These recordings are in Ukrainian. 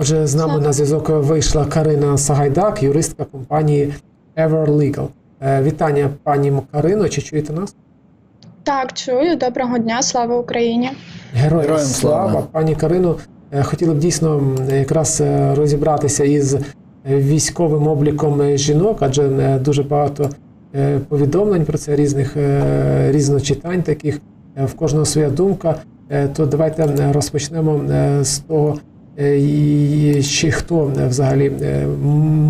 Отже, з нами на зв'язок вийшла Карина Сагайдак, юристка компанії EverLegal. Е, Вітання, пані Карино. Чи чуєте нас? Так, чую. Доброго дня, слава Україні. Героям, Героям слава. слава. Пані Карино, е, хотіли б дійсно якраз е, розібратися із військовим обліком жінок, адже дуже багато повідомлень про це різних різночитань таких. В кожного своя думка. То давайте розпочнемо з того, і чи хто е, взагалі е,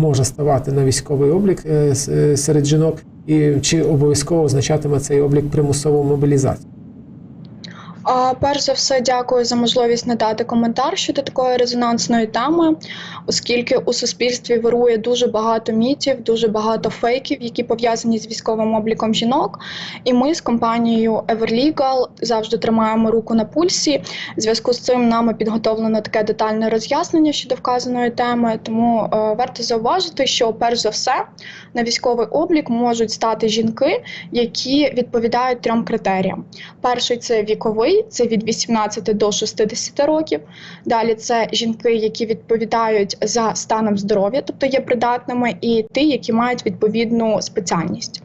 може ставати на військовий облік е, е, серед жінок, і чи обов'язково означатиме цей облік примусову мобілізацію. Перш за все, дякую за можливість надати коментар щодо такої резонансної теми, оскільки у суспільстві вирує дуже багато мітів, дуже багато фейків, які пов'язані з військовим обліком жінок. І ми з компанією EverLegal завжди тримаємо руку на пульсі. В зв'язку з цим нами підготовлено таке детальне роз'яснення щодо вказаної теми. Тому е, варто зауважити, що перш за все на військовий облік можуть стати жінки, які відповідають трьом критеріям. Перший це віковий, це від 18 до 60 років. Далі це жінки, які відповідають за станом здоров'я, тобто є придатними, і ті, які мають відповідну спеціальність.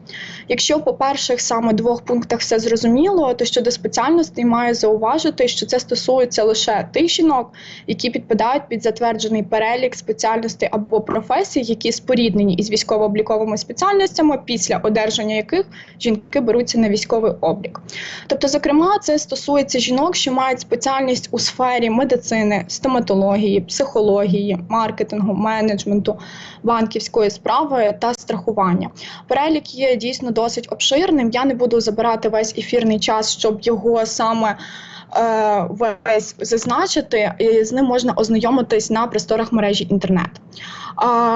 Якщо по перших саме двох пунктах все зрозуміло, то щодо спеціальностей маю зауважити, що це стосується лише тих жінок, які підпадають під затверджений перелік спеціальностей або професій, які споріднені із військово-обліковими спеціальностями, після одержання яких жінки беруться на військовий облік. Тобто, зокрема, це стосується жінок, що мають спеціальність у сфері медицини, стоматології, психології, маркетингу, менеджменту, банківської справи та страхування. Перелік є дійсно досить обширним. Я не буду забирати весь ефірний час, щоб його саме. Е, Весь зазначити, і з ним можна ознайомитись на просторах мережі інтернет.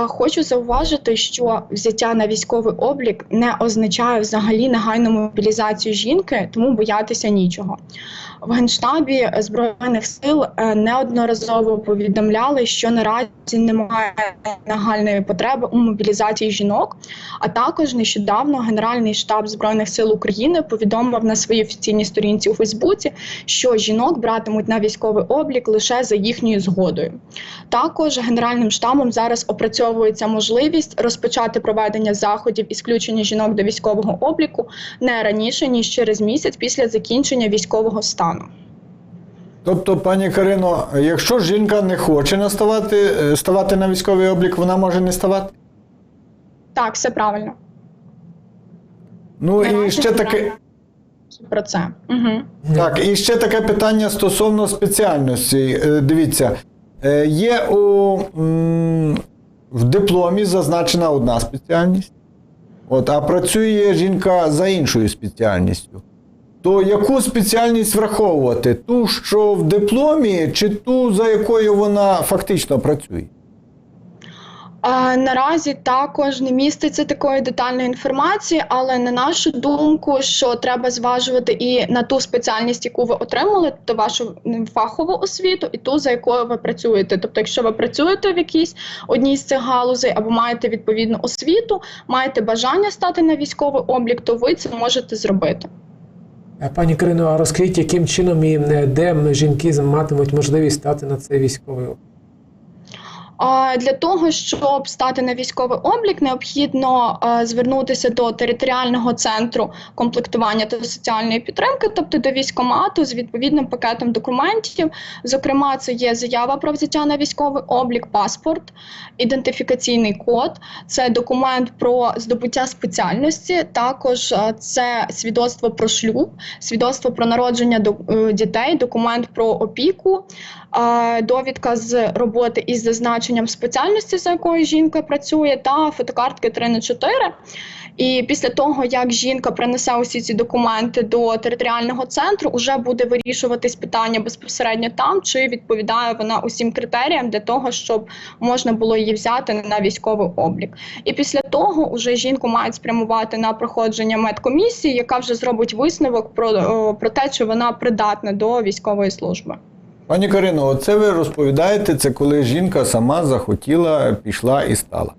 Хочу зауважити, що взяття на військовий облік не означає взагалі негайну мобілізацію жінки, тому боятися нічого. В генштабі збройних сил е, неодноразово повідомляли, що наразі немає нагальної потреби у мобілізації жінок. А також нещодавно Генеральний штаб збройних сил України повідомив на своїй офіційній сторінці у Фейсбуці, що жінок братимуть на військовий облік лише за їхньою згодою. Також генеральним штабом зараз опрацьовується можливість розпочати проведення заходів включення жінок до військового обліку не раніше ніж через місяць після закінчення військового стану. Тобто, пані Карино, якщо жінка не хоче наставати, е, ставати на військовий облік, вона може не ставати? Так, все правильно. Ну і ще таке. Про це. Угу. Так, і ще таке питання стосовно спеціальності. Е, Дивіться, е, є у, в дипломі зазначена одна спеціальність, от, а працює жінка за іншою спеціальністю. То яку спеціальність враховувати? Ту, що в дипломі, чи ту, за якою вона фактично працює? Наразі також не міститься такої детальної інформації, але на нашу думку, що треба зважувати і на ту спеціальність, яку ви отримали, тобто вашу фахову освіту, і ту, за якою ви працюєте. Тобто, якщо ви працюєте в якійсь одній з цих галузей або маєте відповідну освіту, маєте бажання стати на військовий облік, то ви це можете зробити. Пані Карино, а розкажіть, яким чином і е, де жінки матимуть можливість стати на цей військовий облік? Для того щоб стати на військовий облік, необхідно звернутися до територіального центру комплектування та соціальної підтримки, тобто до військомату з відповідним пакетом документів. Зокрема, це є заява про взяття на військовий облік, паспорт, ідентифікаційний код, це документ про здобуття спеціальності. Також це свідоцтво про шлюб, свідоцтво про народження е, дітей, документ про опіку, довідка з роботи із зазначенням спеціальності, за якою жінка працює, та фотокартки 3 на 4. І після того, як жінка принесе усі ці документи до територіального центру, вже буде вирішуватись питання безпосередньо там, чи відповідає вона усім критеріям для того, щоб можна було її взяти на військовий облік. І після того вже жінку мають спрямувати на проходження медкомісії, яка вже зробить висновок про, про те, чи вона придатна до військової служби. Пані Карино, оце ви розповідаєте, це коли жінка сама захотіла, пішла і стала.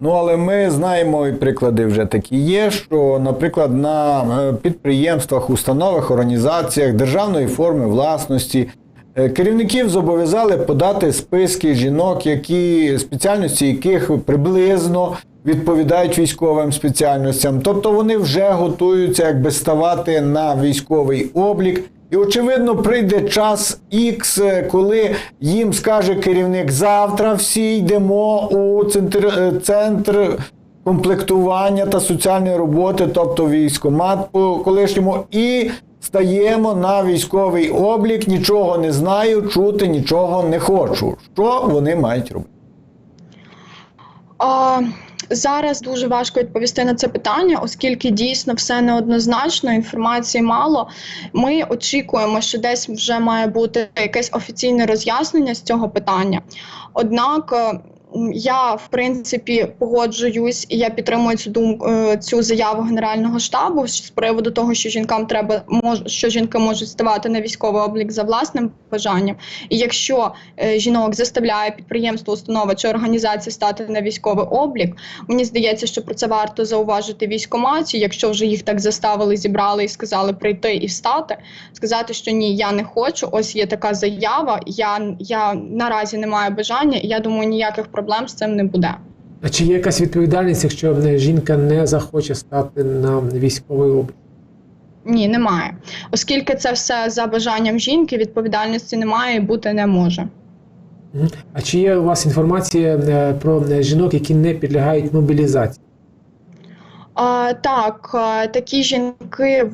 Ну, але ми знаємо, і приклади вже такі є, що, наприклад, на е, підприємствах, установах, організаціях державної форми власності Е, Керівників зобов'язали подати списки жінок, які спеціальності яких приблизно відповідають військовим спеціальностям. Тобто вони вже готуються якби ставати на військовий облік. І очевидно, прийде час X, коли їм скаже керівник: завтра всі йдемо у центр, е, центр комплектування та соціальної роботи, тобто військомат по колишньому, і стаємо на військовий облік. Нічого не знаю, чути нічого не хочу. Що вони мають робити? А, зараз дуже важко відповісти на це питання, оскільки дійсно все неоднозначно, інформації мало. Ми очікуємо, що десь вже має бути якесь офіційне роз'яснення з цього питання. Однак. Я в принципі погоджуюсь і я підтримую цю думку е, цю заяву Генерального штабу з приводу того, що жінкам треба мож, що жінки можуть ставати на військовий облік за власним бажанням. І якщо е, жінок заставляє підприємство, установа чи організація стати на військовий облік, мені здається, що про це варто зауважити військоматі. Якщо вже їх так заставили, зібрали і сказали прийти і встати, сказати, що ні, я не хочу. Ось є така заява. Я, я наразі не маю бажання, і я думаю, ніяких проблем з цим не буде. А чи є якась відповідальність, якщо жінка не захоче стати на військовий облік? Ні, немає. Оскільки це все за бажанням жінки, відповідальності немає і бути не може. А чи є у вас інформація е, про жінок, які не підлягають мобілізації? А, так, такі жінки,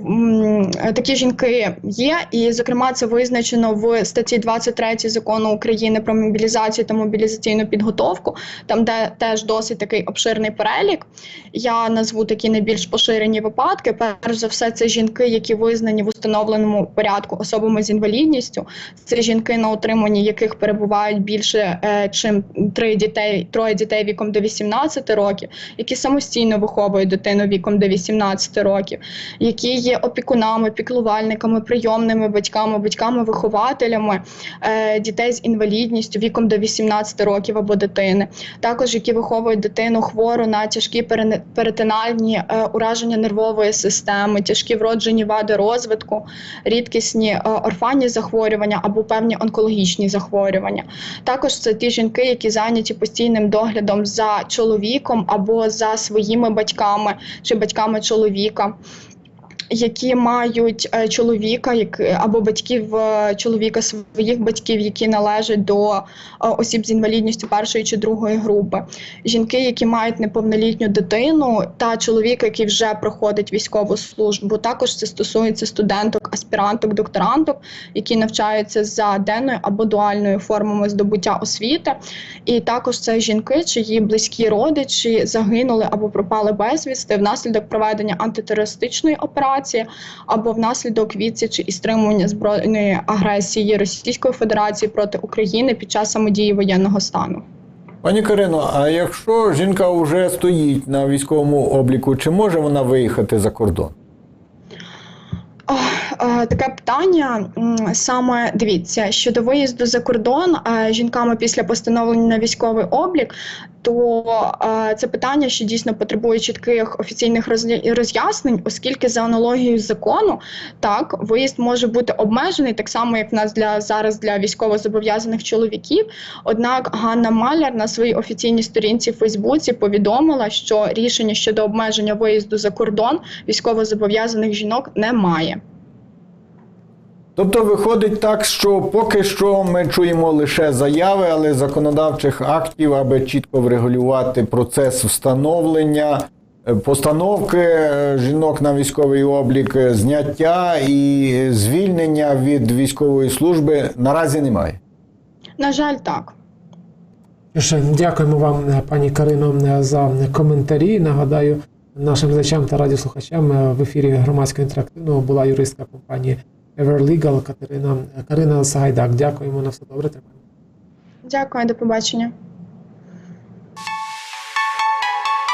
такі жінки є, і зокрема це визначено в статті 23 закону України про мобілізацію та мобілізаційну підготовку, там де теж досить такий обширний перелік. Я назву такі найбільш поширені випадки. Перш за все, це жінки, які визнані в установленому порядку особами з інвалідністю. Це жінки, на утриманні яких перебувають більше е, чим три дітей, троє дітей віком до 18 років, які самостійно виховують дитину віком до 18 років, які є опікунами, піклувальниками, прийомними батьками, батьками-вихователями е, дітей з інвалідністю віком до 18 років або дитини, також які виховують дитину хвору на тяжкі перитональні е, ураження нервової системи, тяжкі вроджені вади розвитку, рідкісні е, орфанні захворювання або певні онкологічні захворювання. Також це ті жінки, які зайняті постійним доглядом за чоловіком або за своїми батьками чи батьками чоловіка. Які мають е, чоловіка, як або батьків е, чоловіка своїх батьків, які належать до е, осіб з інвалідністю першої чи другої групи, жінки, які мають неповнолітню дитину, та чоловіка, який вже проходить військову службу. Також це стосується студенток, аспіранток, докторанток, які навчаються за денною або дуальною формами здобуття освіти. І також це жінки, чиї близькі родичі загинули або пропали безвісти внаслідок проведення антитерористичної операції або внаслідок відсічі і стримування збройної агресії Російської Федерації проти України під час самодії воєнного стану. Пані Карино, а якщо жінка вже стоїть на військовому обліку, чи може вона виїхати за кордон? Таке питання саме дивіться щодо виїзду за кордон е, жінками після постановлення на військовий облік, то е, це питання, що дійсно потребує чітких офіційних роз'я- роз'яснень, оскільки за аналогією закону так виїзд може бути обмежений, так само як в нас для зараз для військовозобов'язаних чоловіків. Однак Ганна Маляр на своїй офіційній сторінці в Фейсбуці повідомила, що рішення щодо обмеження виїзду за кордон військовозобов'язаних жінок немає. Тобто виходить так, що поки що ми чуємо лише заяви, але законодавчих актів, аби чітко врегулювати процес встановлення, е, постановки е, жінок на військовий облік, е, зняття і звільнення від військової служби наразі немає. На жаль, так. Дякуємо вам, пані Карино, за коментарі. Нагадаю, нашим глядачам та радіослухачам в ефірі громадського інтерактивного була юристка компанії Everlegal Катерина Карина Сагайдак. Дякуємо на все добре. Тримаємо. Дякую, до побачення.